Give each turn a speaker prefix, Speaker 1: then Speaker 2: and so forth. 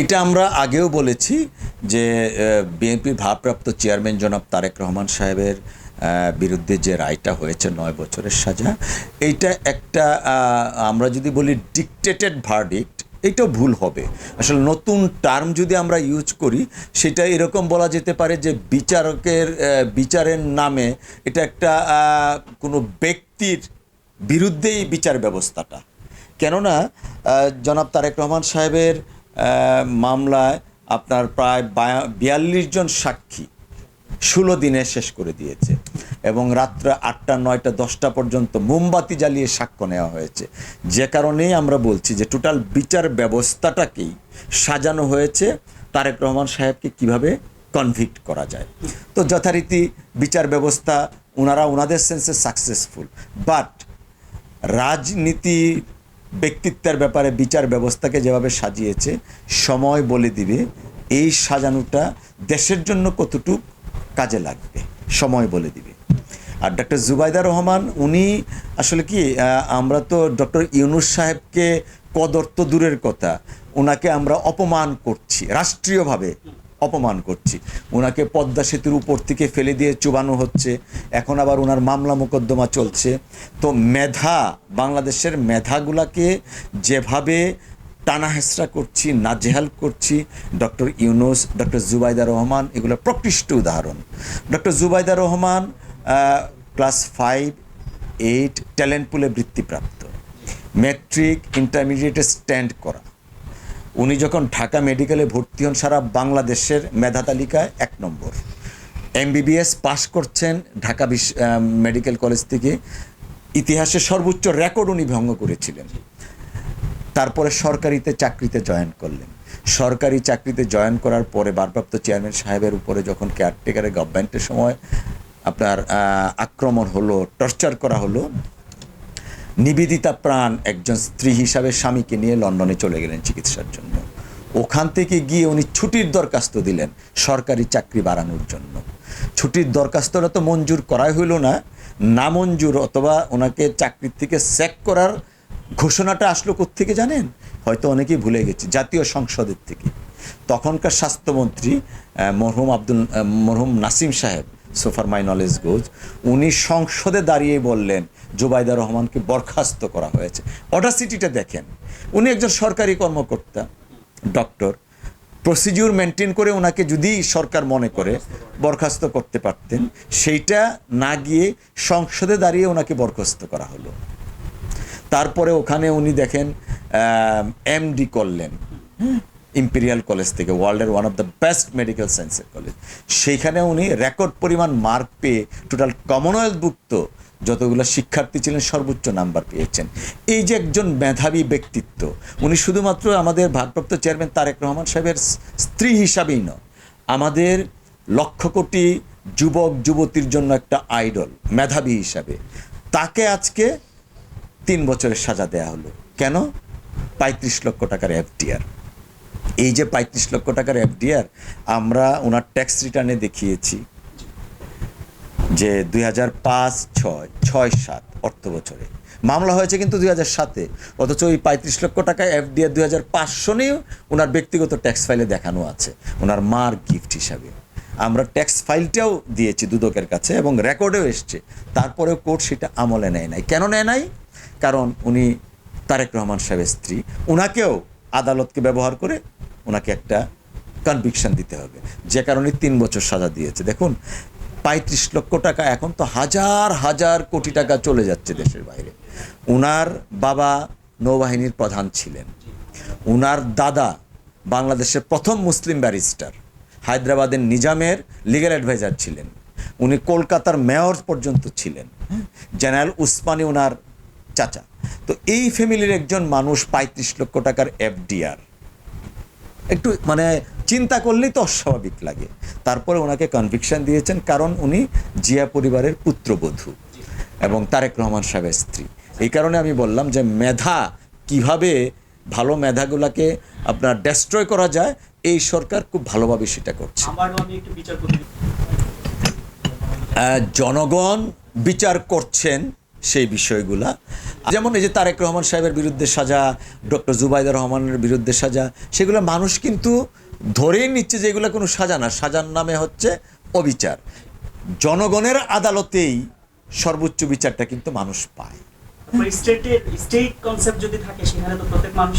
Speaker 1: এটা আমরা আগেও বলেছি যে বিএনপির ভারপ্রাপ্ত চেয়ারম্যান জনাব তারেক রহমান সাহেবের বিরুদ্ধে যে রায়টা হয়েছে নয় বছরের সাজা, এইটা একটা আমরা যদি বলি ডিকটেটেড ভার্ডিক্ট এইটাও ভুল হবে। আসলে নতুন টার্ম যদি আমরা ইউজ করি, সেটা এরকম বলা যেতে পারে যে বিচারকের বিচারের নামে এটা একটা কোনো ব্যক্তির বিরুদ্ধেই বিচার ব্যবস্থাটা। কেননা জনাব তারেক রহমান সাহেবের মামলায় আপনার প্রায় বিয়াল্লিশ জন সাক্ষী ষোলো দিনে শেষ করে দিয়েছে এবং রাত্রে আটটা, নয়টা, দশটা পর্যন্ত মোমবাতি জ্বালিয়ে সাক্ষ্য নেওয়া হয়েছে। যে কারণেই আমরা বলছি যে টোটাল বিচার ব্যবস্থাটাকেই সাজানো হয়েছে। তারেক রহমান সাহেবকে কীভাবে কনভিক্ট করা যায়। তো যথারীতি বিচার ব্যবস্থা ওনারা ওনাদের সেন্সে সাকসেসফুল বাট রাজনীতি ব্যক্তিত্বের ব্যাপারে বিচার ব্যবস্থাকে যেভাবে সাজিয়েছে, সময় বলে দিবে, এই সাজানোটা দেশের জন্য কতটুক কাজে লাগবে? সময় বলে দিবে। আর ডক্টর জুবাইদা রহমান, উনি আসলে কি আমরা তো ডক্টর ইউনুস সাহেবকে কদর তো দূরের কথা ওনাকে আমরা অপমান করছি, রাষ্ট্রীয়ভাবে অপমান করছি। ওনাকে পদ্মা সেতুর উপর থেকে ফেলে দিয়ে চুবানো হচ্ছে। এখন আবার ওনার মামলা মোকদ্দমা চলছে। তো মেধা, বাংলাদেশের মেধাগুলাকে যেভাবে টানা হেসরা করছি, নাজেহাল করছি, ডক্টর ইউনুস, ডক্টর জুবাইদা রহমান, এগুলো প্রকৃষ্ট উদাহরণ। Doctor Zubaida Rahman class five, eight, talent পুলে বৃত্তিপ্রাপ্ত। ম্যাট্রিক ইন্টারমিডিয়েটে স্ট্যান্ড করা। উনি যখন ঢাকা মেডিকেলে ভর্তি হন, সারা বাংলাদেশের মেধা তালিকায় এক নম্বর। এমবিবিএস পাশ করছেন ঢাকা বিশ্ব মেডিকেল কলেজ থেকে। ইতিহাসে সর্বোচ্চ রেকর্ড উনি ভঙ্গ করেছিলেন। তারপরে সরকারিতে চাকরিতে জয়েন করলেন। সরকারি চাকরিতে জয়েন করার পরে ভারপ্রাপ্ত চেয়ারম্যান সাহেবের উপরে যখন কেয়ারটেকারের গভর্নমেন্টের সময় আপনার আক্রমণ হলো, টর্চার করা হলো নিবেদিতা প্রাণ একজন স্ত্রী হিসাবে স্বামীকে নিয়ে লন্ডনে চলে গেলেন চিকিৎসার জন্য। ওখান থেকে গিয়ে উনি ছুটির দরখাস্ত দিলেন সরকারি চাকরি বাড়ানোর জন্য। ছুটির দরখাস্তটা তো মঞ্জুর করাই হইল না না মঞ্জুর অথবা ওনাকে চাকরির থেকে স্যাক করার ঘোষণাটা আসলো থেকে জানেন? হয়তো অনেকেই ভুলে গেছে, জাতীয় সংসদের থেকে। তখনকার স্বাস্থ্যমন্ত্রী মরহুম আব্দুল মরহুম নাসিম সাহেব সোফার মাই নলেজ গোজ উনি সংসদে দাঁড়িয়ে বললেন, জুবাইদা রহমানকে বরখাস্ত করা হয়েছে। অডাসিটিটা দেখেন। উনি একজন সরকারি কর্মকর্তা ডক্টর প্রসিডিউর মেনটেন করে ওনাকে যদি সরকার মনে করে বরখাস্ত করতে পারতেন, সেইটা না গিয়ে সংসদে দাঁড়িয়ে ওনাকে বরখাস্ত করা হলো। তারপরে ওখানে উনি দেখেন এমডি করলেন। ইম্পেরিয়াল কলেজ থেকে ওয়ার্ল্ডের one of the best medical সায়েন্সের কলেজ সেইখানে উনি রেকর্ড পরিমাণ মার্ক পেয়ে টোটাল কমনওয়েলথভুক্ত যতগুলো শিক্ষার্থী ছিলেন সর্বোচ্চ নাম্বার পেয়েছেন। এই যে একজন মেধাবী ব্যক্তিত্ব, উনি শুধুমাত্র আমাদের ভারপ্রাপ্ত চেয়ারম্যান তারেক রহমান সাহেবের স্ত্রী হিসাবেই নয়, আমাদের লক্ষ কোটি যুবক, যুবতীর জন্য একটা আইডল মেধাবী হিসাবে। তাকে আজকে তিন বছরের সাজা দেয়া হলো। কেন? পঁয়ত্রিশ লক্ষ টাকার এফডিআর। এই যে পঁয়ত্রিশ লক্ষ টাকার এফডিআর, আমরা ওনার ট্যাক্স রিটার্নে দেখিয়েছি যে দুই হাজার পাঁচ, ছয় ছয়, সাত, অর্থ বছরে। মামলা হয়েছে কিন্তু দুই হাজার সাতে, অথচ ওই পঁয়ত্রিশ লক্ষ টাকা এফডিআর দুই হাজার পাঁচশো নিয়েও ওনার ব্যক্তিগত ট্যাক্স ফাইলে দেখানো আছে ওনার মার গিফট হিসাবে। আমরা ট্যাক্স ফাইলটাও দিয়েছি দুদকের কাছে এবং রেকর্ডেও এসছে। তারপরেও কোর্ট সেটা আমলে নেয় নাই। কেন নেয় নাই? কারণ উনি তারেক রহমান সাহেবের স্ত্রী। ওনাকেও আদালতকে ব্যবহার করে ওনাকে একটা কনভিকশন দিতে হবে। যে কারণে তিন বছর সাজা দিয়েছে। দেখুন, পঁয়ত্রিশ লক্ষ টাকা, এখন তো হাজার হাজার কোটি টাকা চলে যাচ্ছে দেশের বাইরে। উনার বাবা নৌবাহিনীর প্রধান ছিলেন। উনার দাদা বাংলাদেশের প্রথম মুসলিম ব্যারিস্টার, হায়দ্রাবাদের নিজামের লিগ্যাল অ্যাডভাইজার ছিলেন। উনি কলকাতার মেয়র পর্যন্ত ছিলেন? জেনারেল উসমানী ওনার চাচা। তো এই ফ্যামিলির একজন মানুষ পঁয়ত্রিশ লক্ষ টাকার এফডিআর একটু মানে চিন্তা করলেই তো অস্বাভাবিক লাগে। তারপরে ওনাকে কনভিকশন দিয়েছেন কারণ উনি জিয়া পরিবারের পুত্রবধূ এবং তারেক রহমান সাহেবের স্ত্রী। এই কারণে আমি বললাম যে মেধা কীভাবে ভালো মেধাগুলাকে আপনার ডেস্ট্রয় করা যায় এই সরকার খুব ভালোভাবে সেটা করছে। জনগণ বিচার করছেন সেই বিষয়গুলা। যেমন এই যে তারেক রহমান সাহেবের বিরুদ্ধে সাজা, ডক্টর জুবাইদুর রহমানের বিরুদ্ধে সাজা, সেগুলো মানুষ কিন্তু ধরেই নিচ্ছে যে এগুলো কোনো সাজা না। সাজার নামে হচ্ছে অবিচার। জনগণের আদালতেই সর্বোচ্চ বিচারটা কিন্তু মানুষ পায়।
Speaker 2: স্টেট কনসেপ্ট যদি থাকে, সেখানে তো প্রত্যেক মানুষ